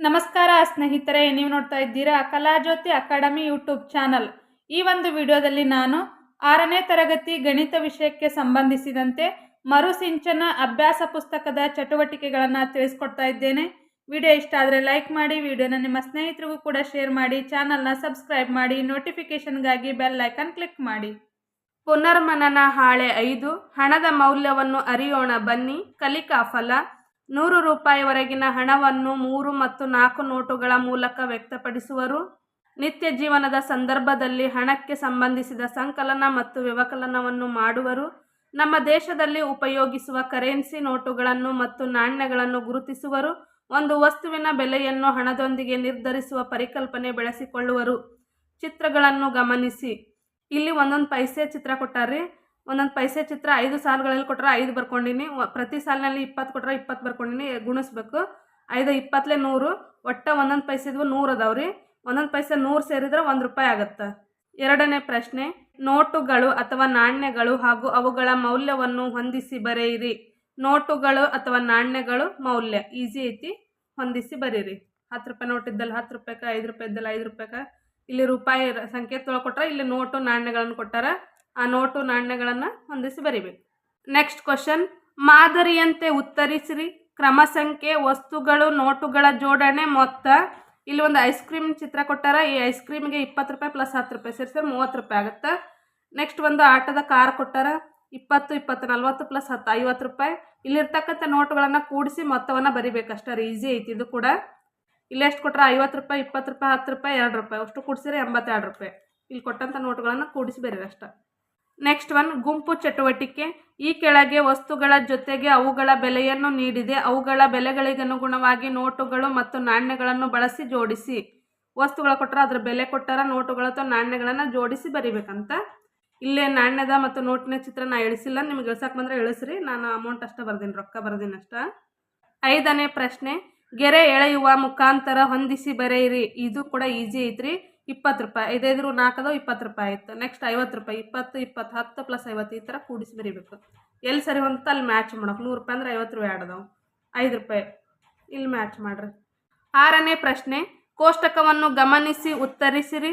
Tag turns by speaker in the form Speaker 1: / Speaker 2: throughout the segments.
Speaker 1: ನಮಸ್ಕಾರ ಸ್ನೇಹಿತರೆ, ನೀವು ನೋಡ್ತಾ ಇದ್ದೀರಾ ಕಲಾಜ್ಯೋತಿ ಅಕಾಡೆಮಿ ಯೂಟ್ಯೂಬ್ ಚಾನಲ್. ಈ ಒಂದು ವಿಡಿಯೋದಲ್ಲಿ ನಾನು ಆರನೇ ತರಗತಿ ಗಣಿತ ವಿಷಯಕ್ಕೆ ಸಂಬಂಧಿಸಿದಂತೆ ಮರುಸಿಂಚನ ಅಭ್ಯಾಸ ಪುಸ್ತಕದ ಚಟುವಟಿಕೆಗಳನ್ನು ತಿಳಿಸ್ಕೊಡ್ತಾ ಇದ್ದೇನೆ. ವಿಡಿಯೋ ಇಷ್ಟ ಆದರೆ ಲೈಕ್ ಮಾಡಿ, ವಿಡಿಯೋನ ನಿಮ್ಮ ಸ್ನೇಹಿತರಿಗೂ ಕೂಡ ಶೇರ್ ಮಾಡಿ, ಚಾನಲ್ನ ಸಬ್ಸ್ಕ್ರೈಬ್ ಮಾಡಿ, ನೋಟಿಫಿಕೇಷನ್ಗಾಗಿ ಬೆಲ್ ಐಕನ್ ಕ್ಲಿಕ್ ಮಾಡಿ. ಪುನರ್ಮನನ ಹಾಳೆ ಐದು, ಹಣದ ಮೌಲ್ಯವನ್ನು ಅರಿಯೋಣ ಬನ್ನಿ, ಕಲಿಕಾ ಫಲ. ನೂರು ರೂಪಾಯಿವರೆಗಿನ ಹಣವನ್ನು ಮೂರು ಮತ್ತು ನಾಲ್ಕು ನೋಟುಗಳ ಮೂಲಕ ವ್ಯಕ್ತಪಡಿಸುವರು. ನಿತ್ಯ ಜೀವನದ ಸಂದರ್ಭದಲ್ಲಿ ಹಣಕ್ಕೆ ಸಂಬಂಧಿಸಿದ ಸಂಕಲನ ಮತ್ತು ವ್ಯವಕಲನವನ್ನು ಮಾಡುವರು. ನಮ್ಮ ದೇಶದಲ್ಲಿ ಉಪಯೋಗಿಸುವ ಕರೆನ್ಸಿ ನೋಟುಗಳನ್ನು ಮತ್ತು ನಾಣ್ಯಗಳನ್ನು ಗುರುತಿಸುವರು. ಒಂದು ವಸ್ತುವಿನ ಬೆಲೆಯನ್ನು ಹಣದೊಂದಿಗೆ ನಿರ್ಧರಿಸುವ ಪರಿಕಲ್ಪನೆ ಬೆಳೆಸಿಕೊಳ್ಳುವರು. ಚಿತ್ರಗಳನ್ನು ಗಮನಿಸಿ. ಇಲ್ಲಿ ಒಂದೊಂದು ಪೈಸೆ ಚಿತ್ರ ಕೊಟ್ಟಾರ್ರಿ. ಒಂದೊಂದು ಪೈಸೆ ಚಿತ್ರ ಐದು ಸಾಲುಗಳಲ್ಲಿ ಕೊಟ್ಟರೆ ಐದು ಬರ್ಕೊಂಡಿನಿ ಪ್ರತಿ ಸಾಲಿನಲ್ಲಿ ಇಪ್ಪತ್ತು ಕೊಟ್ಟರೆ ಇಪ್ಪತ್ತು ಬರ್ಕೊಂಡಿನಿ, ಗುಣಿಸ್ಬೇಕು. ಐದು ಇಪ್ಪತ್ತಲೇ ನೂರು, ಒಟ್ಟು ಒಂದೊಂದು ಪೈಸೆದು ನೂರು ಅದಾವೆ ರೀ. ಒಂದೊಂದು ಪೈಸೆ ನೂರು ಸೇರಿದ್ರೆ ಒಂದು ರೂಪಾಯಿ ಆಗುತ್ತೆ. ಎರಡನೇ ಪ್ರಶ್ನೆ, ನೋಟುಗಳು ಅಥವಾ ನಾಣ್ಯಗಳು ಹಾಗೂ ಅವುಗಳ ಮೌಲ್ಯವನ್ನು ಹೊಂದಿಸಿ ಬರೆಯಿರಿ. ನೋಟುಗಳು ಅಥವಾ ನಾಣ್ಯಗಳು ಮೌಲ್ಯ, ಈಸಿ ಐತಿ, ಹೊಂದಿಸಿ ಬರೀರಿ. ಹತ್ತು ರೂಪಾಯಿ ನೋಟ್ ಇದ್ದಲ್ಲಿ ಹತ್ತು ರೂಪಾಯಿಗೆ ಐದು ರೂಪಾಯಿ ಇದ್ದಲ್ಲಿ ಐದು ರೂಪಾಯಿಗೆ ಇಲ್ಲಿ ರೂಪಾಯಿ ಸಂಖ್ಯೆ ತೊಳ್ಕೊಟ್ರೆ ಇಲ್ಲಿ ನೋಟು ನಾಣ್ಯಗಳನ್ನು ಕೊಟ್ಟಾರ ಆ ನೋಟು ನಾಣ್ಯಗಳನ್ನು ಹೊಂದಿಸಿ ಬರಿಬೇಕು. ನೆಕ್ಸ್ಟ್ ಕ್ವಶನ್ ಮಾದರಿಯಂತೆ ಉತ್ತರಿಸಿರಿ. ಕ್ರಮ ಸಂಖ್ಯೆ, ವಸ್ತುಗಳು, ನೋಟುಗಳ ಜೋಡಣೆ, ಮೊತ್ತ. ಇಲ್ಲಿ ಒಂದು ಐಸ್ ಕ್ರೀಮ್ ಚಿತ್ರ ಕೊಟ್ಟಾರ. ಈ ಐಸ್ ಕ್ರೀಮ್ಗೆ ಇಪ್ಪತ್ತು ರೂಪಾಯಿ ಪ್ಲಸ್ ಹತ್ತು ರೂಪಾಯಿ ಸೇರಿಸಿದ್ರೆ ಮೂವತ್ತು ರೂಪಾಯಿ ಆಗುತ್ತೆ. ನೆಕ್ಸ್ಟ್ ಒಂದು ಆಟದ ಕಾರ್ ಕೊಟ್ಟಾರ. ಇಪ್ಪತ್ತು ಇಪ್ಪತ್ತು, ನಲ್ವತ್ತು ಪ್ಲಸ್ ಹತ್ತು, ಐವತ್ತು ರೂಪಾಯಿ. ಇಲ್ಲಿರ್ತಕ್ಕಂಥ ನೋಟುಗಳನ್ನು ಕೂಡಿಸಿ ಮೊತ್ತವನ್ನು ಬರಿಬೇಕಷ್ಟೇ ಈಸಿ ಐತಿ ಇದು ಕೂಡ. ಇಲ್ಲಿ ಎಷ್ಟು ಕೊಟ್ಟರೆ ಐವತ್ತು ರೂಪಾಯಿ, ಇಪ್ಪತ್ತು ರೂಪಾಯಿ, ಹತ್ತು ರೂಪಾಯಿ, ಎರಡು ರೂಪಾಯಿ. ಅಷ್ಟು ಕೂಡಿಸಿದ್ರೆ ಎಂಬತ್ತೆರಡು ರೂಪಾಯಿ. ಇಲ್ಲಿ ಕೊಟ್ಟಂಥ ನೋಟುಗಳನ್ನು ಕೂಡಿಸಿ ಬರೀರಿ ಅಷ್ಟೇ. ನೆಕ್ಸ್ಟ್ ಒನ್ ಗುಂಪು ಚಟುವಟಿಕೆ. ಈ ಕೆಳಗೆ ವಸ್ತುಗಳ ಜೊತೆಗೆ ಅವುಗಳ ಬೆಲೆಯನ್ನು ನೀಡಿದೆ. ಅವುಗಳ ಬೆಲೆಗಳಿಗನುಗುಣವಾಗಿ ನೋಟುಗಳು ಮತ್ತು ನಾಣ್ಯಗಳನ್ನು ಬಳಸಿ ಜೋಡಿಸಿ. ವಸ್ತುಗಳ ಕೊಟ್ಟರೆ ಅದರ ಬೆಲೆ ಕೊಟ್ಟಾರ ನೋಟುಗಳು ಅಥವಾ ನಾಣ್ಯಗಳನ್ನು ಜೋಡಿಸಿ ಬರಿಬೇಕಂತ. ಇಲ್ಲೇ ನಾಣ್ಯದ ಮತ್ತು ನೋಟಿನ ಚಿತ್ರ ನಾ ಇಳಿಸಿಲ್ಲ ನಿಮ್ಗೆ ಇಳ್ಸಕ್ಕೆ ಬಂದರೆ ಇಳಿಸ್ರಿ ನಾನು ಅಮೌಂಟ್ ಅಷ್ಟೇ ಬರ್ದೀನಿ, ರೊಕ್ಕ ಬರ್ದೀನಿ ಅಷ್ಟ. ಐದನೇ ಪ್ರಶ್ನೆ, ಗೆರೆ ಎಳೆಯುವ ಮುಖಾಂತರ ಹೊಂದಿಸಿ ಬರೆಯಿರಿ. ಇದು ಕೂಡ ಈಸಿ ಐತ್ರಿ. ಇಪ್ಪತ್ತು ರೂಪಾಯಿ, ಐದೈದು ನಾಲ್ಕದು ಇಪ್ಪತ್ತು ರೂಪಾಯಿ ಆಯ್ತು. ನೆಕ್ಸ್ಟ್ ಐವತ್ತು ರೂಪಾಯಿ, ಇಪ್ಪತ್ತು ಇಪ್ಪತ್ತು, ಹತ್ತು ಪ್ಲಸ್ ಐವತ್ತು ಈ ಥರ ಕೂಡಿಸಿ ಬರೀಬೇಕು. ಎಲ್ಲಿ ಸರಿ ಹೊಂತ ಅಲ್ಲಿ ಮ್ಯಾಚ್ ಮಾಡೋಕೆ, ನೂರು ರೂಪಾಯಿ ಅಂದ್ರೆ ಐವತ್ತು ರೂಪಾಯಿ ಆಡದವು ಐದು ರೂಪಾಯಿ, ಇಲ್ಲಿ ಮ್ಯಾಚ್ ಮಾಡ್ರಿ. ಆರನೇ ಪ್ರಶ್ನೆ, ಕೋಷ್ಟಕವನ್ನು ಗಮನಿಸಿ, ಉತ್ತರಿಸಿರಿ.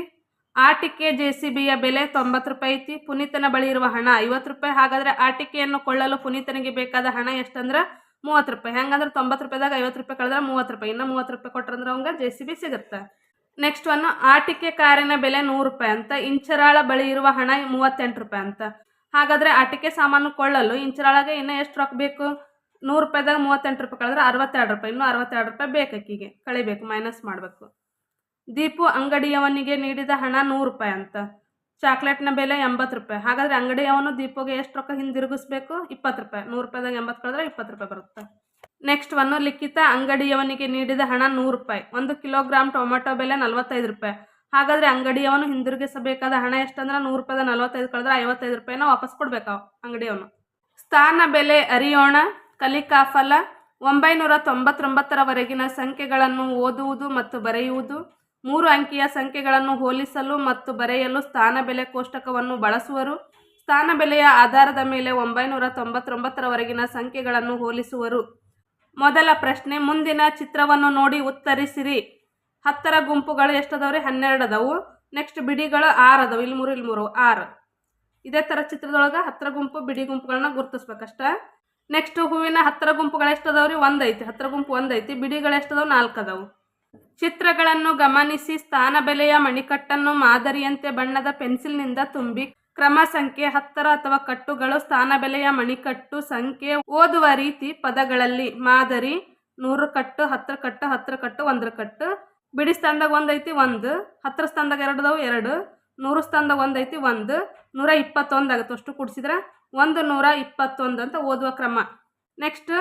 Speaker 1: ಆಟಿಕೆ ಜೆ ಸಿ ಬಿಯ ಬೆಲೆ ತೊಂಬತ್ತು ರೂಪಾಯಿ ಐತಿ. ಪುನೀತನ ಬಳಿ ಇರುವ ಹಣ ಐವತ್ತು ರೂಪಾಯಿ. ಹಾಗಾದರೆ ಆಟಿಕೆಯನ್ನು ಕೊಳ್ಳಲು ಪುನೀತನಿಗೆ ಬೇಕಾದ ಹಣ ಎಷ್ಟಂದ್ರೆ? ಮೂವತ್ತು ರೂಪಾಯಿ. ಹೆಂಗಂದ್ರೆ ತೊಂಬತ್ತು ರೂಪಾಯಿದಾಗ ಐವತ್ತು ರೂಪಾಯಿ ಕಳೆದ್ರೆ ಮೂವತ್ತು ರೂಪಾಯಿ. ಇನ್ನು ಮೂವತ್ತು ರೂಪಾಯಿ ಕೊಟ್ರಂದ್ರೆ ಅವಂಗೆ ಜೆ ಸಿ ಬಿ ಸಿಗುತ್ತೆ. ನೆಕ್ಸ್ಟ್ ಒನ್ ಆಟಿಕೆ ಕಾರಿನ ಬೆಲೆ ನೂರು ರೂಪಾಯಿ ಅಂತ, ಇಂಚರಾಳ ಬಳಿ ಇರುವ ಹಣ ಮೂವತ್ತೆಂಟು ರೂಪಾಯಿ ಅಂತ. ಹಾಗಾದರೆ ಆಟಿಕೆ ಸಾಮಾನು ಕೊಳ್ಳಲು ಇಂಚರಾಳಗೆ ಇನ್ನೂ ಎಷ್ಟು ರೊಕ್ಕ ಬೇಕು? ನೂರು ರೂಪಾಯಿದಾಗ ಮೂವತ್ತೆಂಟು ರೂಪಾಯಿ ಕಳೆದ್ರೆ ಅರವತ್ತೆರಡು ರೂಪಾಯಿ, ಇನ್ನೂ ಅರವತ್ತೆರಡು ರೂಪಾಯಿ ಬೇಕು ಅಕ್ಕಿಗೆ ಕಳಿಬೇಕು ಮೈನಸ್ ಮಾಡಬೇಕು. ದೀಪು, ಅಂಗಡಿಯವನಿಗೆ ನೀಡಿದ ಹಣ ನೂರು ರೂಪಾಯಿ ಅಂತ. ಚಾಕ್ಲೇಟ್ನ ಬೆಲೆ ಎಂಬತ್ತು ರೂಪಾಯಿ. ಹಾಗಾದರೆ ಅಂಗಡಿಯವನು ದೀಪುಗೆ ಎಷ್ಟು ರೊಕ್ಕ ಹಿಂದಿರುಗಿಸ್ಬೇಕು? ಇಪ್ಪತ್ತು ರೂಪಾಯಿ. ನೂರು ರೂಪಾಯಿದಾಗ ಎಂಬತ್ತು ಕಳೆದ್ರೆ ಇಪ್ಪತ್ತು ರೂಪಾಯಿ ಬರುತ್ತೆ. ನೆಕ್ಸ್ಟ್ ಒನ್ನು ಲಿಖಿತ ಅಂಗಡಿಯವನಿಗೆ ನೀಡಿದ ಹಣ ನೂರು ರೂಪಾಯಿ. ಒಂದು ಕಿಲೋಗ್ರಾಮ್ ಟೊಮೆಟೊ ಬೆಲೆ ನಲವತ್ತೈದು ರೂಪಾಯಿ. ಹಾಗಾದರೆ ಅಂಗಡಿಯವನು ಹಿಂದಿರುಗಿಸಬೇಕಾದ ಹಣ ಎಷ್ಟಂದ್ರೆ ನೂರು ರೂಪಾಯಿದ ನಲವತ್ತೈದು ಕಳೆದ್ರೆ ಐವತ್ತೈದು ರೂಪಾಯಿನ ವಾಪಸ್ ಕೊಡಬೇಕು ಅಂಗಡಿಯವನು. ಸ್ಥಾನ ಬೆಲೆ ಅರಿಯೋಣ. ಕಲಿಕಾಫಲ ಒಂಬೈನೂರ ತೊಂಬತ್ತೊಂಬತ್ತರವರೆಗಿನ ಸಂಖ್ಯೆಗಳನ್ನು ಓದುವುದು ಮತ್ತು ಬರೆಯುವುದು. ಮೂರು ಅಂಕಿಯ ಸಂಖ್ಯೆಗಳನ್ನು ಹೋಲಿಸಲು ಮತ್ತು ಬರೆಯಲು ಸ್ಥಾನ ಬೆಲೆ ಕೋಷ್ಟಕವನ್ನು ಬಳಸುವರು. ಸ್ಥಾನ ಬೆಲೆಯ ಆಧಾರದ ಮೇಲೆ ಒಂಬೈನೂರ ತೊಂಬತ್ತೊಂಬತ್ತರವರೆಗಿನ ಸಂಖ್ಯೆಗಳನ್ನು ಹೋಲಿಸುವರು. ಮೊದಲ ಪ್ರಶ್ನೆ, ಮುಂದಿನ ಚಿತ್ರವನ್ನು ನೋಡಿ ಉತ್ತರಿಸಿರಿ. ಹತ್ತರ ಗುಂಪುಗಳು ಎಷ್ಟದವ್ರಿ? ಹನ್ನೆರಡು ಅದಾವು ನೆಕ್ಸ್ಟ್ ಬಿಡಿಗಳು ಆರು ಅದಾವು ಇಲ್ಲಿ ಮೂರು ಇಲ್ಲಿ ಮೂರು, ಆರು. ಇದೇ ಥರ ಚಿತ್ರದೊಳಗೆ ಹತ್ತರ ಗುಂಪು, ಬಿಡಿ ಗುಂಪುಗಳನ್ನ ಗುರುತಿಸ್ಬೇಕಷ್ಟ. ನೆಕ್ಸ್ಟ್ ಹೂವಿನ ಹತ್ತರ ಗುಂಪುಗಳು ಎಷ್ಟದವ್ರಿ? ಒಂದು ಐತಿ ಹತ್ತರ ಗುಂಪು ಒಂದೈತಿ. ಬಿಡಿಗಳು ಎಷ್ಟದವು? ನಾಲ್ಕು ಅದಾವು ಚಿತ್ರಗಳನ್ನು ಗಮನಿಸಿ, ಸ್ಥಾನ ಬೆಲೆಯ ಮಣಿಕಟ್ಟನ್ನು ಮಾದರಿಯಂತೆ ಬಣ್ಣದ ಪೆನ್ಸಿಲ್ನಿಂದ ತುಂಬಿ ಕ್ರಮ ಸಂಖ್ಯೆ ಹತ್ತರ ಅಥವಾ ಕಟ್ಟುಗಳು ಸ್ಥಾನ ಬೆಲೆಯ ಮಣಿಕಟ್ಟು ಸಂಖ್ಯೆ ಓದುವ ರೀತಿ ಪದಗಳಲ್ಲಿ ಮಾದರಿ ನೂರು ಕಟ್ಟು, ಹತ್ತರ ಕಟ್ಟು ಹತ್ತರ ಕಟ್ಟು, ಒಂದರ ಕಟ್ಟು. ಬಿಡಿ ಸ್ಥಾನದಾಗ ಒಂದೈತಿ ಒಂದು, ಹತ್ತರ ಸ್ಥಾನದಾಗ ಅದಾವು ಎರಡು, ನೂರು ಸ್ಥಾನದಾಗ ಒಂದೈತಿ ಒಂದು, ನೂರ ಇಪ್ಪತ್ತೊಂದು ಆಗುತ್ತೆ ಅಷ್ಟು ಕೂಡಿಸಿದ್ರೆ. ಒಂದು, ನೂರ ಇಪ್ಪತ್ತೊಂದು ಅಂತ ಓದುವ ಕ್ರಮ. ನೆಕ್ಸ್ಟ್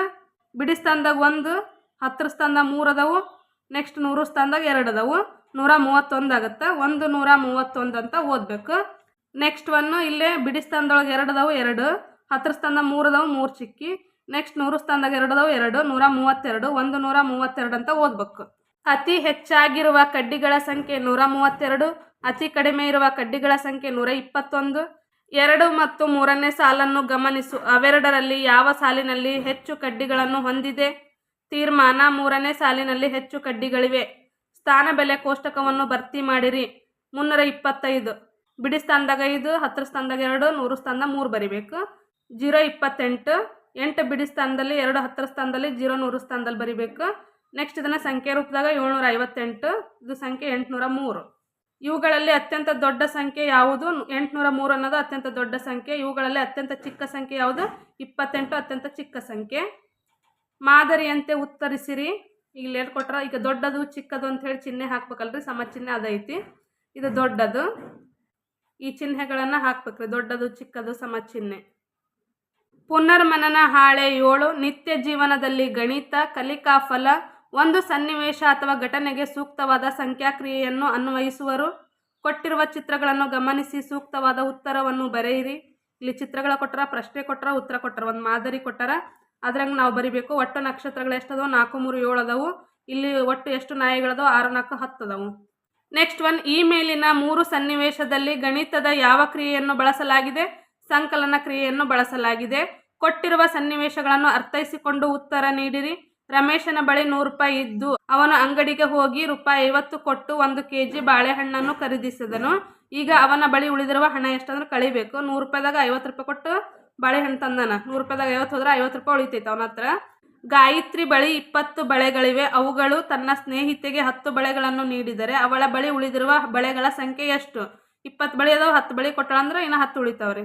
Speaker 1: ಬಿಡಿ ಸ್ಥಾನದಾಗ ಒಂದು, ಹತ್ತರ ಸ್ಥಾನದಾಗ ಮೂರು ಅದಾವು. ನೆಕ್ಸ್ಟ್ ನೂರು ಸ್ಥಾನದಾಗ ಎರಡು ಅದಾವು. ನೂರ ಮೂವತ್ತೊಂದು ಆಗುತ್ತೆ. ಒಂದು, ನೂರ ಮೂವತ್ತೊಂದು ಅಂತ ಓದಬೇಕು. ನೆಕ್ಸ್ಟ್ ಒನ್ನು ಇಲ್ಲೇ ಬಿಡಿ ಸ್ಥಾನದೊಳಗೆ ಎರಡು ಅದಾವು, ಎರಡು. ಹತ್ತರ ಸ್ಥಾನದಾಗ ಮೂರು ಅದಾವು, ಮೂರು ಚಿಕ್ಕಿ. ನೆಕ್ಸ್ಟ್ ನೂರು ಸ್ಥಾನದಾಗ ಎರಡು ಅದಾವು, ಎರಡು. ನೂರ ಮೂವತ್ತೆರಡು, ಒಂದು ನೂರ ಮೂವತ್ತೆರಡು ಅಂತ ಓದ್ಬೇಕು. ಅತಿ ಹೆಚ್ಚಾಗಿರುವ ಕಡ್ಡಿಗಳ ಸಂಖ್ಯೆ ನೂರ ಮೂವತ್ತೆರಡು, ಅತಿ ಕಡಿಮೆ ಇರುವ ಕಡ್ಡಿಗಳ ಸಂಖ್ಯೆ ನೂರ ಇಪ್ಪತ್ತೊಂದು. ಎರಡು ಮತ್ತು ಮೂರನೇ ಸಾಲನ್ನು ಗಮನಿಸು. ಅವೆರಡರಲ್ಲಿ ಯಾವ ಸಾಲಿನಲ್ಲಿ ಹೆಚ್ಚು ಕಡ್ಡಿಗಳನ್ನು ಹೊಂದಿದೆ? ತೀರ್ಮಾನ, ಮೂರನೇ ಸಾಲಿನಲ್ಲಿ ಹೆಚ್ಚು ಕಡ್ಡಿಗಳಿವೆ. ಸ್ಥಾನ ಬೆಲೆ ಕೋಷ್ಟಕವನ್ನು ಭರ್ತಿ ಮಾಡಿರಿ. ಮುನ್ನೂರ ಇಪ್ಪತ್ತೈದು. ಬಿಡಿ ಸ್ಥಾನದಾಗ ಐದು, ಹತ್ತರ ಸ್ಥಾನದಾಗ ಎರಡು, ನೂರು ಸ್ಥಾನದಾಗ ಮೂರು ಬರಿಬೇಕು. ಜೀರೋ ಇಪ್ಪತ್ತೆಂಟು, ಎಂಟು ಬಿಡಿ ಸ್ಥಾನದಲ್ಲಿ ಎರಡು, ಹತ್ತರ ಸ್ಥಾನದಲ್ಲಿ ಜೀರೋ, ನೂರು ಸ್ಥಾನದಲ್ಲಿ ಬರಿಬೇಕು. ನೆಕ್ಸ್ಟ್ ಇದನ್ನು ಸಂಖ್ಯೆ ರೂಪದಾಗ ಏಳ್ನೂರ ಐವತ್ತೆಂಟು, ಇದು ಸಂಖ್ಯೆ ಎಂಟುನೂರ ಮೂರು. ಇವುಗಳಲ್ಲಿ ಅತ್ಯಂತ ದೊಡ್ಡ ಸಂಖ್ಯೆ ಯಾವುದು? ಎಂಟುನೂರ ಮೂರು ಅನ್ನೋದು ಅತ್ಯಂತ ದೊಡ್ಡ ಸಂಖ್ಯೆ. ಇವುಗಳಲ್ಲಿ ಅತ್ಯಂತ ಚಿಕ್ಕ ಸಂಖ್ಯೆ ಯಾವುದು? ಇಪ್ಪತ್ತೆಂಟು, ಅತ್ಯಂತ ಚಿಕ್ಕ ಸಂಖ್ಯೆ. ಮಾದರಿಯಂತೆ ಉತ್ತರಿಸಿರಿ. ಇಲ್ಲಿ ಹೇಳ್ಕೊಟ್ರ, ಈಗ ದೊಡ್ಡದು ಚಿಕ್ಕದು ಅಂತ ಹೇಳಿ ಚಿಹ್ನೆ ಹಾಕ್ಬೇಕಲ್ರಿ, ಸಮ ಚಿಹ್ನೆ ಅದೈತಿ ಇದು ದೊಡ್ಡದು. ಈ ಚಿಹ್ನೆಗಳನ್ನು ಹಾಕ್ಬೇಕ್ರಿ. ದೊಡ್ಡದು, ಚಿಕ್ಕದು ಸಮ ಚಿಹ್ನೆ ಪುನರ್ಮನನ ಹಾಳೆ ಏಳು, ನಿತ್ಯ ಜೀವನದಲ್ಲಿ ಗಣಿತ ಕಲಿಕಾ ಫಲ ಒಂದು ಸನ್ನಿವೇಶ ಅಥವಾ ಘಟನೆಗೆ ಸೂಕ್ತವಾದ ಸಂಖ್ಯಾಕ್ರಿಯೆಯನ್ನು ಅನ್ವಯಿಸುವರು. ಕೊಟ್ಟಿರುವ ಚಿತ್ರಗಳನ್ನು ಗಮನಿಸಿ ಸೂಕ್ತವಾದ ಉತ್ತರವನ್ನು ಬರೆಯಿರಿ. ಇಲ್ಲಿ ಚಿತ್ರಗಳ ಕೊಟ್ಟರ ಪ್ರಶ್ನೆ ಕೊಟ್ಟರ ಉತ್ತರ ಕೊಟ್ಟರ ಒಂದು ಮಾದರಿ ಕೊಟ್ಟರ. ಅದ್ರಂಗೆ ನಾವು ಬರಿಬೇಕು. ಒಟ್ಟು ನಕ್ಷತ್ರಗಳು ಎಷ್ಟದವು? ನಾಲ್ಕು, ಮೂರು ಏಳು ಅದಾವು ಇಲ್ಲಿ ಒಟ್ಟು ಎಷ್ಟು ನಾಯಿಗಳದವು? ಆರು, ನಾಲ್ಕು ಹತ್ತು ಅದಾವು ನೆಕ್ಸ್ಟ್ ಒನ್ ಈ ಮೇಲಿನ ಮೂರು ಸನ್ನಿವೇಶದಲ್ಲಿ ಗಣಿತದ ಯಾವ ಕ್ರಿಯೆಯನ್ನು ಬಳಸಲಾಗಿದೆ? ಸಂಕಲನ ಕ್ರಿಯೆಯನ್ನು ಬಳಸಲಾಗಿದೆ. ಕೊಟ್ಟಿರುವ ಸನ್ನಿವೇಶಗಳನ್ನು ಅರ್ಥೈಸಿಕೊಂಡು ಉತ್ತರ ನೀಡಿರಿ. ರಮೇಶನ ಬಳಿ ನೂರು ರೂಪಾಯಿ ಇದ್ದು, ಅವನು ಅಂಗಡಿಗೆ ಹೋಗಿ ರೂಪಾಯಿ ಐವತ್ತು ಕೊಟ್ಟು ಒಂದು ಕೆ ಜಿ ಬಾಳೆಹಣ್ಣನ್ನು ಖರೀದಿಸಿದನು. ಈಗ ಅವನ ಬಳಿ ಉಳಿದಿರುವ ಹಣ ಎಷ್ಟಂದ್ರೆ ಕಳಿಬೇಕು. ನೂರು ರೂಪಾಯಿದಾಗ ಐವತ್ತು ರೂಪಾಯಿ ಕೊಟ್ಟು ಬಾಳೆಹಣ್ಣು ತಂದನ. ನೂರು ರೂಪಾಯಿದಾಗ ಐವತ್ತು ಹೋದ್ರೆ ಐವತ್ತು ರೂಪಾಯಿ ಉಳಿತೈತೆ ಅವನ ಹತ್ರ. ಗಾಯತ್ರಿ ಬಳಿ ಇಪ್ಪತ್ತು ಬಳೆಗಳಿವೆ. ಅವುಗಳು ತನ್ನ ಸ್ನೇಹಿತೆಗೆ ಹತ್ತು ಬಳೆಗಳನ್ನು ನೀಡಿದರೆ ಅವಳ ಬಳಿ ಉಳಿದಿರುವ ಬಳೆಗಳ ಸಂಖ್ಯೆ ಎಷ್ಟು? ಇಪ್ಪತ್ತು ಬಳಿ ಅದಾವ, ಹತ್ತು ಬಳಿ ಕೊಟ್ಟಳಂದ್ರೆ ಇನ್ನು ಹತ್ತು ಉಳಿತಾವ್ರಿ.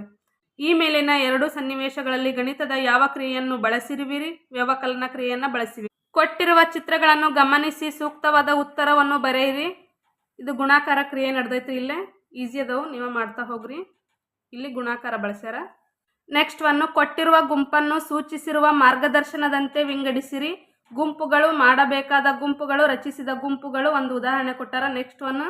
Speaker 1: ಈ ಮೇಲಿನ ಎರಡು ಸನ್ನಿವೇಶಗಳಲ್ಲಿ ಗಣಿತದ ಯಾವ ಕ್ರಿಯೆಯನ್ನು ಬಳಸಿರುವಿರಿ? ವ್ಯವಕಲನ ಕ್ರಿಯೆಯನ್ನು ಬಳಸಿರಿ ಕೊಟ್ಟಿರುವ ಚಿತ್ರಗಳನ್ನು ಗಮನಿಸಿ ಸೂಕ್ತವಾದ ಉತ್ತರವನ್ನು ಬರೆಯಿರಿ. ಇದು ಗುಣಾಕಾರ ಕ್ರಿಯೆ ನಡೆದೈತ್ರಿ ಇಲ್ಲೇ. ಈಸಿ ಅದಾವು, ನೀವು ಮಾಡ್ತಾ ಹೋಗ್ರಿ. ಇಲ್ಲಿ ಗುಣಾಕಾರ ಬಳಸ್ಯಾರ. ನೆಕ್ಸ್ಟ್ ಒನ್ ಕೊಟ್ಟಿರುವ ಗುಂಪನ್ನು ಸೂಚಿಸಿರುವ ಮಾರ್ಗದರ್ಶನದಂತೆ ವಿಂಗಡಿಸಿರಿ. ಗುಂಪುಗಳು ಮಾಡಬೇಕಾದ ಗುಂಪುಗಳು, ರಚಿಸಿದ ಗುಂಪುಗಳು ಒಂದು ಉದಾಹರಣೆ ಕೊಟ್ಟಾರ. ನೆಕ್ಸ್ಟ್ ಒನ್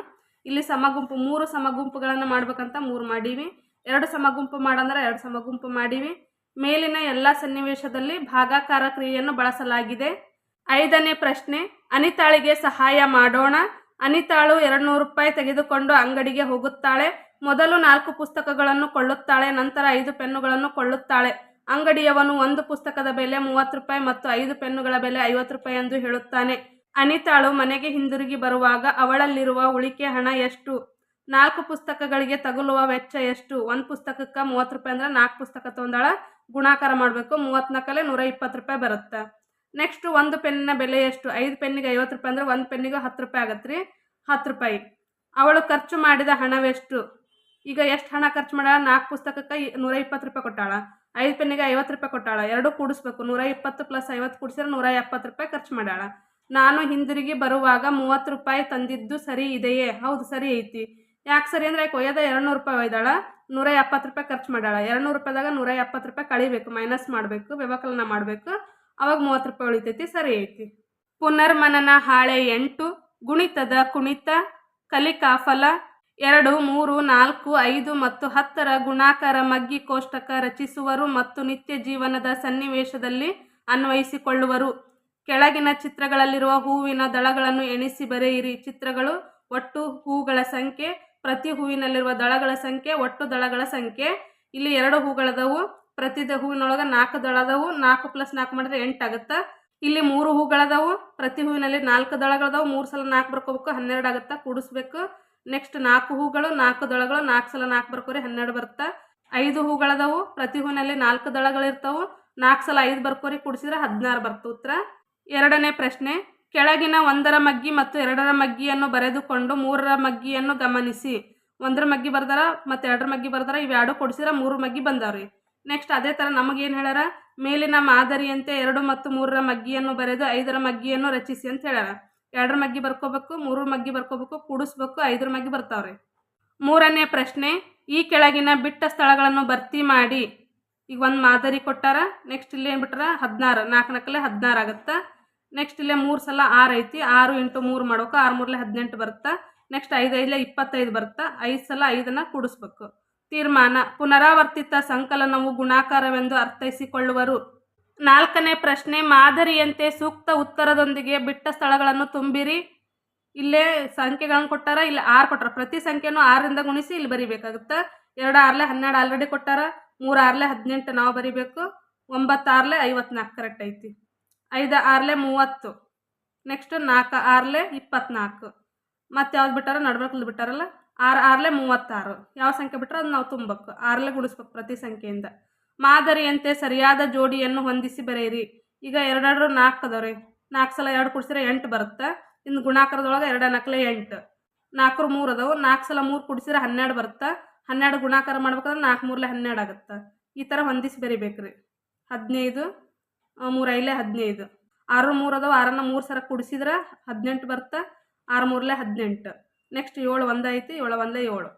Speaker 1: ಇಲ್ಲಿ ಸಮಗುಂಪು, ಮೂರು ಸಮಗುಂಪುಗಳನ್ನು ಮಾಡ್ಬೇಕಂತ ಮೂರು ಮಾಡೀವಿ. ಎರಡು ಸಮಗುಂಪು ಮಾಡಂದ್ರೆ ಎರಡು ಸಮಗುಂಪು ಮಾಡೀವಿ. ಮೇಲಿನ ಎಲ್ಲ ಸನ್ನಿವೇಶದಲ್ಲಿ ಭಾಗಾಕಾರ ಕ್ರಿಯೆಯನ್ನು ಬಳಸಲಾಗಿದೆ. ಐದನೇ ಪ್ರಶ್ನೆ, ಅನಿತಾಳಿಗೆ ಸಹಾಯ ಮಾಡೋಣ. ಅನಿತಾಳು ಎರಡು ನೂರು ರೂಪಾಯಿ ತೆಗೆದುಕೊಂಡು ಅಂಗಡಿಗೆ ಹೋಗುತ್ತಾಳೆ. ಮೊದಲು ನಾಲ್ಕು ಪುಸ್ತಕಗಳನ್ನು ಕೊಳ್ಳುತ್ತಾಳೆ, ನಂತರ ಐದು ಪೆನ್ನುಗಳನ್ನು ಕೊಳ್ಳುತ್ತಾಳೆ. ಅಂಗಡಿಯವನು ಒಂದು ಪುಸ್ತಕದ ಬೆಲೆ ಮೂವತ್ತು ರೂಪಾಯಿ ಮತ್ತು ಐದು ಪೆನ್ನುಗಳ ಬೆಲೆ ಐವತ್ತು ರೂಪಾಯಿ ಎಂದು ಹೇಳುತ್ತಾನೆ. ಅನಿತಾಳು ಮನೆಗೆ ಹಿಂದಿರುಗಿ ಬರುವಾಗ ಅವಳಲ್ಲಿರುವ ಉಳಿಕೆ ಹಣ ಎಷ್ಟು? ನಾಲ್ಕು ಪುಸ್ತಕಗಳಿಗೆ ತಗುಲುವ ವೆಚ್ಚ ಎಷ್ಟು? ಒಂದು ಪುಸ್ತಕಕ್ಕೆ ಮೂವತ್ತು ರೂಪಾಯಿ ಅಂದ್ರೆ ನಾಲ್ಕು ಪುಸ್ತಕ ತೊಂದಳ ಗುಣಾಕಾರ ಮಾಡಬೇಕು. ಮೂವತ್ನಾಲ್ಕಲ್ಲೇ ನೂರ ಇಪ್ಪತ್ತು ರೂಪಾಯಿ ಬರುತ್ತೆ. ನೆಕ್ಸ್ಟ್ ಒಂದು ಪೆನ್ನಿನ ಬೆಲೆ ಎಷ್ಟು? ಐದು ಪೆನ್ನಿಗೆ ಐವತ್ತು ರೂಪಾಯಿ ಅಂದ್ರೆ ಒಂದು ಪೆನ್ನಿಗೆ ಹತ್ತು ರೂಪಾಯಿ ಆಗತ್ತೆ ರೀ. ಹತ್ತು ರೂಪಾಯಿ. ಅವಳು ಖರ್ಚು ಮಾಡಿದ ಹಣವೆಷ್ಟು? ಈಗ ಎಷ್ಟು ಹಣ ಖರ್ಚು ಮಾಡ್ಯಾಳ? ನಾಲ್ಕು ಪುಸ್ತಕಕ್ಕೆ ನೂರ ಇಪ್ಪತ್ತು ರೂಪಾಯಿ ಕೊಟ್ಟಾಳ. ಐದು ಪೆನ್ನಿಗೆ ಐವತ್ತು ರೂಪಾಯಿ ಕೊಟ್ಟಾಳ. ಎರಡು ಕೂಡಿಸ್ಬೇಕು. ನೂರ ಇಪ್ಪತ್ತು ಪ್ಲಸ್ ಐವತ್ತು ಕೂಡಿಸಿದ್ರೆ ನೂರ ಎಪ್ಪತ್ತು ರೂಪಾಯಿ ಖರ್ಚು ಮಾಡ್ಯಾಳ. ನಾನು ಹಿಂದಿರುಗಿ ಬರುವಾಗ ಮೂವತ್ತು ರೂಪಾಯಿ ತಂದಿದ್ದು ಸರಿ ಇದೆಯೇ? ಹೌದು, ಸರಿ ಐತಿ. ಯಾಕೆ ಸರಿ ಅಂದ್ರೆ ಯಾಕೆ ಒಯ್ಯದ? ಎರಡು ನೂರು ರೂಪಾಯಿ ಒಯ್ದಾಳ. ನೂರ ಎಪ್ಪತ್ತು ರೂಪಾಯಿ ಖರ್ಚು ಮಾಡ್ಯಾಳ. ಎರಡು ನೂರು ರೂಪಾಯಿದಾಗ ನೂರ ಎಪ್ಪತ್ತು ರೂಪಾಯಿ ಕಳಿಬೇಕು. ಮೈನಸ್ ಮಾಡಬೇಕು, ವ್ಯವಕಲನ ಮಾಡಬೇಕು. ಅವಾಗ ಮೂವತ್ತು ರೂಪಾಯಿ ಉಳಿತೈತಿ, ಸರಿ ಐತಿ. ಪುನರ್ಮನನ ಹಾಳೆ ಎಂಟು. ಗುಣಿತದ ಕುಣಿತ ಕಲಿಕಾ ಫಲ ಎರಡು, ಮೂರು, ನಾಲ್ಕು, ಐದು ಮತ್ತು ಹತ್ತರ ಗುಣಾಕಾರ ಮಗ್ಗಿ ಕೋಷ್ಟಕ ರಚಿಸುವರು ಮತ್ತು ನಿತ್ಯ ಜೀವನದ ಸನ್ನಿವೇಶದಲ್ಲಿ ಅನ್ವಯಿಸಿಕೊಳ್ಳುವರು. ಕೆಳಗಿನ ಚಿತ್ರಗಳಲ್ಲಿರುವ ಹೂವಿನ ದಳಗಳನ್ನು ಎಣಿಸಿ ಬರೆಯಿರಿ. ಚಿತ್ರಗಳು ಒಟ್ಟು ಹೂಗಳ ಸಂಖ್ಯೆ, ಪ್ರತಿ ಹೂವಿನಲ್ಲಿರುವ ದಳಗಳ ಸಂಖ್ಯೆ, ಒಟ್ಟು ದಳಗಳ ಸಂಖ್ಯೆ. ಇಲ್ಲಿ ಎರಡು ಹೂಗಳದವು ಪ್ರತಿ ಹೂವಿನೊಳಗೆ ನಾಲ್ಕು ದಳದವು, ನಾಲ್ಕು ಪ್ಲಸ್ ನಾಲ್ಕು ಮಾಡಿದ್ರೆ ಎಂಟು ಆಗುತ್ತಾ? ಇಲ್ಲಿ ಮೂರು ಹೂಗಳದವು, ಪ್ರತಿ ಹೂವಿನಲ್ಲಿ ನಾಲ್ಕು ದಳಗಳದವು, ಮೂರು ಸಲ ನಾಲ್ಕು ಬರ್ಕೋಬೇಕು, ಹನ್ನೆರಡು ಆಗುತ್ತಾ? ಕೂಡಿಸ್ಬೇಕು. ನೆಕ್ಸ್ಟ್ ನಾಲ್ಕು ಹೂಗಳು, ನಾಲ್ಕು ದಳಗಳು, ನಾಲ್ಕು ಸಲ ನಾಲ್ಕು ಬರ್ಕೋರಿ ಹನ್ನೆರಡು ಬರ್ತಾ ಐದು ಹೂಗಳದವು, ಪ್ರತಿ ಹೂನಲ್ಲಿ ನಾಲ್ಕು ದಳಗಳಿರ್ತಾವು. ನಾಲ್ಕು ಸಲ ಐದು ಬರ್ಕೋರಿ ಕುಡಿಸಿದ್ರೆ ಹದಿನಾರು ಬರ್ತು ಉತ್ತರ. ಎರಡನೇ ಪ್ರಶ್ನೆ, ಕೆಳಗಿನ ಒಂದರ ಮಗ್ಗಿ ಮತ್ತು ಎರಡರ ಮಗ್ಗಿಯನ್ನು ಬರೆದುಕೊಂಡು ಮೂರರ ಮಗ್ಗಿಯನ್ನು ಗಮನಿಸಿ. ಒಂದರ ಮಗ್ಗಿ ಬರ್ದಾರ ಮತ್ತು ಎರಡರ ಮಗ್ಗಿ ಬರ್ದಾರ ಇವೆರಡು ಕೊಡಿಸಿದ್ರೆ ಮೂರು ಮಗ್ಗಿ ಬಂದಾವ್ರಿ. ನೆಕ್ಸ್ಟ್ ಅದೇ ಥರ ನಮಗೇನು ಹೇಳ್ಯಾರ? ಮೇಲಿನ ಮಾದರಿಯಂತೆ ಎರಡು ಮತ್ತು ಮೂರರ ಮಗ್ಗಿಯನ್ನು ಬರೆದು ಐದರ ಮಗ್ಗಿಯನ್ನು ರಚಿಸಿ ಅಂತ ಹೇಳ್ಯಾರ. ಎರಡರ ಮಗ್ಗಿ ಬರ್ಕೋಬೇಕು, ಮೂರರ ಮಗ್ಗಿ ಬರ್ಕೋಬೇಕು, ಕೂಡಿಸ್ಬೇಕು, ಐದರ ಮಗ್ಗಿ ಬರ್ತಾವ್ರಿ. ಮೂರನೇ ಪ್ರಶ್ನೆ, ಈ ಕೆಳಗಿನ ಬಿಟ್ಟ ಸ್ಥಳಗಳನ್ನು ಭರ್ತಿ ಮಾಡಿ. ಈಗ ಒಂದು ಮಾದರಿ ಕೊಟ್ಟಾರ ನೆಕ್ಸ್ಟ್ ಇಲ್ಲಿ ಏನು ಬಿಟ್ಟಾರ? ಹದಿನಾರು ನಾಲ್ಕು ನಾಲ್ಕಲ್ಲೇ ಹದಿನಾರು ಆಗುತ್ತೆ? ನೆಕ್ಸ್ಟ್ ಇಲ್ಲೇ ಮೂರು ಸಲ ಆರು ಐತಿ, ಆರು ಇಂಟು ಮೂರು ಮಾಡ್ಬೇಕು ಆರು ಮೂರಲೆ ಹದಿನೆಂಟು ಬರುತ್ತೆ? ನೆಕ್ಸ್ಟ್ ಐದು ಐದಲೇ ಇಪ್ಪತ್ತೈದು ಬರುತ್ತೆ? ಐದು ಸಲ ಐದನ್ನು ಕೂಡಿಸ್ಬೇಕು. ತೀರ್ಮಾನ, ಪುನರಾವರ್ತಿತ ಸಂಕಲನವು ಗುಣಾಕಾರವೆಂದು ಅರ್ಥೈಸಿಕೊಳ್ಳುವರು. ನಾಲ್ಕನೇ ಪ್ರಶ್ನೆ, ಮಾದರಿಯಂತೆ ಸೂಕ್ತ ಉತ್ತರದೊಂದಿಗೆ ಬಿಟ್ಟ ಸ್ಥಳಗಳನ್ನು ತುಂಬಿರಿ. ಇಲ್ಲೇ ಸಂಖ್ಯೆಗಳನ್ನು ಕೊಟ್ಟಾರ? ಇಲ್ಲಿ, ಆರು ಕೊಟ್ಟಾರ. ಪ್ರತಿ ಸಂಖ್ಯೆನೂ ಆರರಿಂದ ಗುಣಿಸಿ ಇಲ್ಲಿ ಬರಿಬೇಕಾಗುತ್ತೆ. ಎರಡು ಆರ್ಲೆ ಹನ್ನೆರಡು ಆಲ್ರೆಡಿ ಕೊಟ್ಟಾರ. ಮೂರು ಆರ್ಲೆ ಹದಿನೆಂಟು ನಾವು ಬರಿಬೇಕು. ಒಂಬತ್ತು ಆರ್ಲೆ ಐವತ್ನಾಲ್ಕು ಕರೆಕ್ಟ್ ಐತಿ. ಐದು ಆರ್ಲೆ ಮೂವತ್ತು. ನೆಕ್ಸ್ಟ್ ನಾಲ್ಕು ಆರ್ಲೆ ಇಪ್ಪತ್ನಾಲ್ಕು. ಮತ್ತು ಯಾವ್ದು ಬಿಟ್ಟಾರ? ನಡ್ಬರ್ಕಲ್ಲಿ ಬಿಟ್ಟಾರಲ್ಲ. ಆರು ಆರ್ಲೆ ಮೂವತ್ತಾರು. ಯಾವ ಸಂಖ್ಯೆ ಬಿಟ್ಟರೆ ಅದು ನಾವು ತುಂಬಬೇಕು. ಆರ್ಲೆ ಗುಣಿಸ್ಬೇಕು ಪ್ರತಿ ಸಂಖ್ಯೆಯಿಂದ. ಮಾದರಿಯಂತೆ ಸರಿಯಾದ ಜೋಡಿಯನ್ನು ಹೊಂದಿಸಿ ಬರೆಯಿರಿ. ಈಗ ಎರಡೆರಡು ನಾಲ್ಕು ಅದಾವ್ರಿ. ನಾಲ್ಕು ಸಲ ಎರಡು ಕುಡಿಸಿದ್ರೆ ಎಂಟು ಬರುತ್ತೆ. ಇನ್ನು ಗುಣಾಕಾರದೊಳಗೆ ಎರಡು ನಕಲೆ ಎಂಟು. ನಾಲ್ಕರು ಮೂರು ಅದಾವು. ನಾಲ್ಕು ಸಲ ಮೂರು ಕುಡಿಸಿದ್ರೆ ಹನ್ನೆರಡು ಬರುತ್ತೆ. ಹನ್ನೆರಡು ಗುಣಾಕಾರ ಮಾಡ್ಬೇಕಂದ್ರೆ ನಾಲ್ಕು ಮೂರಲೆ ಹನ್ನೆರಡು ಆಗುತ್ತೆ. ಈ ಥರ ಹೊಂದಿಸಿ ಬರಿಬೇಕ್ರಿ. ಹದಿನೈದು ಮೂರು ಐಲೆ ಹದಿನೈದು. ಆರು ಮೂರು ಅದಾವು. ಆರನ್ನ ಮೂರು ಸಲ ಕುಡಿಸಿದ್ರೆ ಹದಿನೆಂಟು ಬರುತ್ತೆ. ಆರು ಮೂರಲೆ ಹದಿನೆಂಟು. ನೆಕ್ಸ್ಟ್ ಏಳು ಒಂದೈತಿ ಏಳು ಒಂದೇ ಏಳು.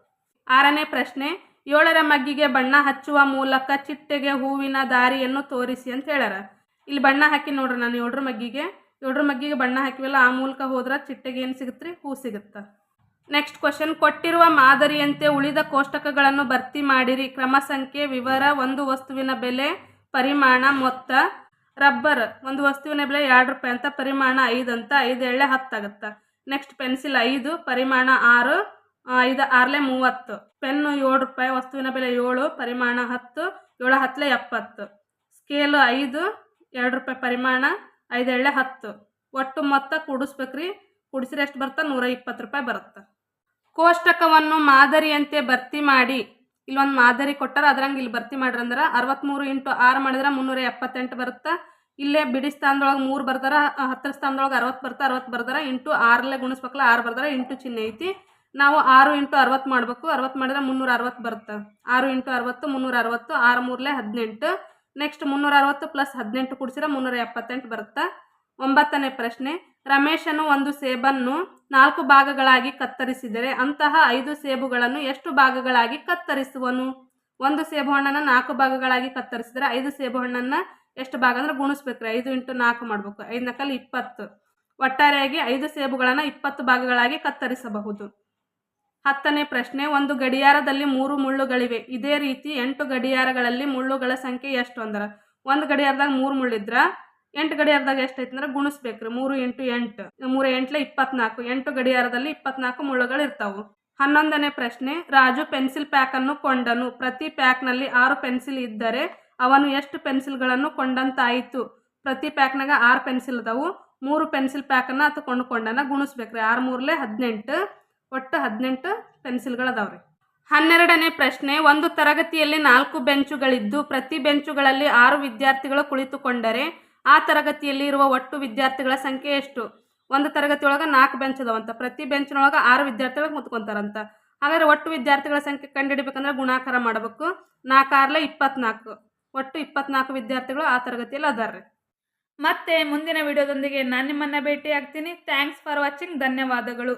Speaker 1: ಆರನೇ ಪ್ರಶ್ನೆ. ಏಳರ ಮಗ್ಗಿಗೆ ಬಣ್ಣ ಹಚ್ಚುವ ಮೂಲಕ ಚಿಟ್ಟೆಗೆ ಹೂವಿನ ದಾರಿಯನ್ನು ತೋರಿಸಿ ಅಂತ ಹೇಳ್ಯಾರ. ಇಲ್ಲಿ ಬಣ್ಣ ಹಾಕಿ ನೋಡ್ರಿ ನಾನು ಏಳರ ಮಗ್ಗಿಗೆ. ಏಳರ ಮಗ್ಗಿಗೆ ಬಣ್ಣ ಹಾಕಿವಲ್ಲ, ಆ ಮೂಲಕ ಹೋದ್ರೆ ಚಿಟ್ಟೆಗೆ ಏನು ಸಿಗುತ್ತೆ ಹೂ ಸಿಗುತ್ತೆ. ನೆಕ್ಸ್ಟ್ ಕ್ವಶನ್ ಕೊಟ್ಟಿರುವ ಮಾದರಿಯಂತೆ ಉಳಿದ ಕೋಷ್ಟಕಗಳನ್ನು ಭರ್ತಿ ಮಾಡಿರಿ. ಕ್ರಮ ಸಂಖ್ಯೆ, ವಿವರ, ಒಂದು ವಸ್ತುವಿನ ಬೆಲೆ, ಪರಿಮಾಣ, ಮೊತ್ತ, ರಬ್ಬರ್. ಒಂದು ವಸ್ತುವಿನ ಬೆಲೆ ಎರಡು ರೂಪಾಯಿ ಅಂತ, ಪರಿಮಾಣ ಐದು ಅಂತ, ಐದು ಎಳ್ಳೆ ಹತ್ತು ಆಗುತ್ತೆ. ನೆಕ್ಸ್ಟ್ ಪೆನ್ಸಿಲ್ ಐದು, ಪರಿಮಾಣ ಆರು. ಐದು ಆರ್ಲೆ ಮೂವತ್ತು. ಪೆನ್ನು ಏಳು ರೂಪಾಯಿ, ವಸ್ತುವಿನ ಬೆಲೆ ಏಳು, ಪರಿಮಾಣ ಹತ್ತು, ಏಳು ಹತ್ತಲೆ ಎಪ್ಪತ್ತು. ಸ್ಕೇಲು ಐದು, ಎರಡು ರೂಪಾಯಿ ಪರಿಮಾಣ, ಐದು ಎಳ್ಳೆ ಹತ್ತು. ಒಟ್ಟು ಮೊತ್ತ ಕೂಡಿಸ್ಬೇಕ್ರಿ. ಕೂಡಿಸಿದ್ರೆ ಎಷ್ಟು ಬರುತ್ತೆ? ನೂರ ಇಪ್ಪತ್ತು ರೂಪಾಯಿ ಬರುತ್ತೆ. ಕೋಷ್ಟಕವನ್ನು ಮಾದರಿಯಂತೆ ಭರ್ತಿ ಮಾಡಿ. ಇಲ್ಲೊಂದು ಮಾದರಿ ಕೊಟ್ಟಾರ, ಅದ್ರಂಗೆ ಇಲ್ಲಿ ಭರ್ತಿ ಮಾಡ್ರಿ ಅಂದ್ರೆ ಅರವತ್ತ್ಮೂರು ಇಂಟು ಆರು ಮಾಡಿದ್ರೆ ಮುನ್ನೂರ ಎಪ್ಪತ್ತೆಂಟು ಬರುತ್ತೆ? ಇಲ್ಲೇ ಬಿಡಿ ಸ್ಥಾನದೊಳಗೆ ಮೂರು ಬರ್ದಾರ ಹತ್ತರ ಸ್ಥಾನದೊಳಗೆ ಅರವತ್ತು ಬರ್ತಾ ಅರವತ್ತು ಬರ್ದಾರ, ಇಂಟು ಆರಲ್ಲೇ ಗುಣಿಸ್ಬೇಕಲ್ಲ, ಆರು ಬರ್ದಾರ, ಇಂಟು ಚಿಹ್ನೆ ಐತಿ. ನಾವು ಆರು ಇಂಟು ಅರವತ್ತು ಮಾಡಬೇಕು. ಅರವತ್ತು ಮಾಡಿದ್ರೆ ಮುನ್ನೂರ ಅರವತ್ತು ಬರುತ್ತೆ. ಆರು ಇಂಟು ಅರವತ್ತು, ಮುನ್ನೂರ ಅರವತ್ತು, ಆರು ಮೂರಲೆ ಹದಿನೆಂಟು. ನೆಕ್ಸ್ಟ್ ಮುನ್ನೂರ ಅರವತ್ತು ಪ್ಲಸ್ ಹದಿನೆಂಟು ಕುಡಿಸಿದ್ರೆ ಮುನ್ನೂರ ಎಪ್ಪತ್ತೆಂಟು ಬರುತ್ತೆ. ಒಂಬತ್ತನೇ ಪ್ರಶ್ನೆ, ರಮೇಶನು ಒಂದು ಸೇಬನ್ನು ನಾಲ್ಕು ಭಾಗಗಳಾಗಿ ಕತ್ತರಿಸಿದರೆ ಅಂತಹ ಐದು ಸೇಬುಗಳನ್ನು ಎಷ್ಟು ಭಾಗಗಳಾಗಿ ಕತ್ತರಿಸುವನು? ಒಂದು ಸೇಬು ಹಣ್ಣನ್ನು ನಾಲ್ಕು ಭಾಗಗಳಾಗಿ ಕತ್ತರಿಸಿದರೆ ಐದು ಸೇಬು ಹಣ್ಣನ್ನು ಎಷ್ಟು ಭಾಗ ಅಂದ್ರೆ ಗುಣಿಸ್ಬೇಕ್ರಿ ಐದು ಇಂಟು ನಾಲ್ಕು ಮಾಡಬೇಕು. ಐದು ನಾಲ್ಕಲ್ಲಿ ಇಪ್ಪತ್ತು. ಒಟ್ಟಾರೆಯಾಗಿ ಐದು ಸೇಬುಗಳನ್ನು ಇಪ್ಪತ್ತು ಭಾಗಗಳಾಗಿ ಕತ್ತರಿಸಬಹುದು. ಹತ್ತನೇ ಪ್ರಶ್ನೆ, ಒಂದು ಗಡಿಯಾರದಲ್ಲಿ ಮೂರು ಮುಳ್ಳುಗಳಿವೆ. ಇದೇ ರೀತಿ ಎಂಟು ಗಡಿಯಾರಗಳಲ್ಲಿ ಮುಳ್ಳುಗಳ ಸಂಖ್ಯೆ ಎಷ್ಟು ಅಂದ್ರೆ ಒಂದು ಗಡಿಯಾರದಾಗ ಮೂರು ಮುಳ್ಳಿದ್ರ, ಎಂಟು ಗಡಿಯಾರದಾಗ ಎಷ್ಟು ಐತೆ ಅಂದ್ರೆ ಗುಣಿಸ್ಬೇಕ್ರಿ. ಮೂರು ಎಂಟು ಎಂಟು. ಮೂರು ಎಂಟ್ಲೆ ಇಪ್ಪತ್ನಾಲ್ಕು. ಎಂಟು ಗಡಿಯಾರದಲ್ಲಿ ಇಪ್ಪತ್ನಾಲ್ಕು ಮುಳ್ಳುಗಳು ಇರ್ತಾವು. ಹನ್ನೊಂದನೇ ಪ್ರಶ್ನೆ, ರಾಜು ಪೆನ್ಸಿಲ್ ಪ್ಯಾಕನ್ನು ಕೊಂಡನು. ಪ್ರತಿ ಪ್ಯಾಕ್ನಲ್ಲಿ ಆರು ಪೆನ್ಸಿಲ್ ಇದ್ದರೆ ಅವನು ಎಷ್ಟು ಪೆನ್ಸಿಲ್ಗಳನ್ನು ಕೊಂಡಂತಾಯಿತು? ಪ್ರತಿ ಪ್ಯಾಕ್ನಾಗ ಆರು ಪೆನ್ಸಿಲ್ ಅದಾವು. ಮೂರು ಪೆನ್ಸಿಲ್ ಪ್ಯಾಕನ್ನು ಆತ ಕೊಂಡುಕೊಂಡನ ಗುಣಿಸ್ಬೇಕ್ರಿ. ಆರು ಮೂರಲೆ ಹದಿನೆಂಟು. ಒಟ್ಟು ಹದಿನೆಂಟು ಪೆನ್ಸಿಲ್ಗಳು ರೀ ಹನ್ನೆರಡನೇ ಪ್ರಶ್ನೆ, ಒಂದು ತರಗತಿಯಲ್ಲಿ ನಾಲ್ಕು ಬೆಂಚುಗಳಿದ್ದು ಪ್ರತಿ ಬೆಂಚುಗಳಲ್ಲಿ ಆರು ವಿದ್ಯಾರ್ಥಿಗಳು ಕುಳಿತುಕೊಂಡರೆ ಆ ತರಗತಿಯಲ್ಲಿ ಇರುವ ಒಟ್ಟು ವಿದ್ಯಾರ್ಥಿಗಳ ಸಂಖ್ಯೆ ಎಷ್ಟು? ಒಂದು ತರಗತಿಯೊಳಗೆ ನಾಲ್ಕು ಬೆಂಚ್ ಅದಾವಂತ ಪ್ರತಿ ಬೆಂಚ್ನೊಳಗೆ ಆರು ವಿದ್ಯಾರ್ಥಿಗಳು ಕುತ್ಕೊಂತಾರಂತ. ಹಾಗಾದ್ರೆ ಒಟ್ಟು ವಿದ್ಯಾರ್ಥಿಗಳ ಸಂಖ್ಯೆ ಕಂಡುಹಿಡಿಬೇಕಂದ್ರೆ ಗುಣಾಕಾರ ಮಾಡಬೇಕು. ನಾಲ್ಕು ಆರ್ಲೆ ಇಪ್ಪತ್ನಾಲ್ಕು. ಒಟ್ಟು ಇಪ್ಪತ್ನಾಲ್ಕು ವಿದ್ಯಾರ್ಥಿಗಳು ಆ ತರಗತಿಯಲ್ಲಿ ಅದಾರ್ರಿ. ಮತ್ತೆ ಮುಂದಿನ ವಿಡಿಯೋದೊಂದಿಗೆ ನಾನು ನಿಮ್ಮನ್ನು ಭೇಟಿ ಆಗ್ತೀನಿ ಥ್ಯಾಂಕ್ಸ್ ಫಾರ್ ವಾಚಿಂಗ್ ಧನ್ಯವಾದಗಳು.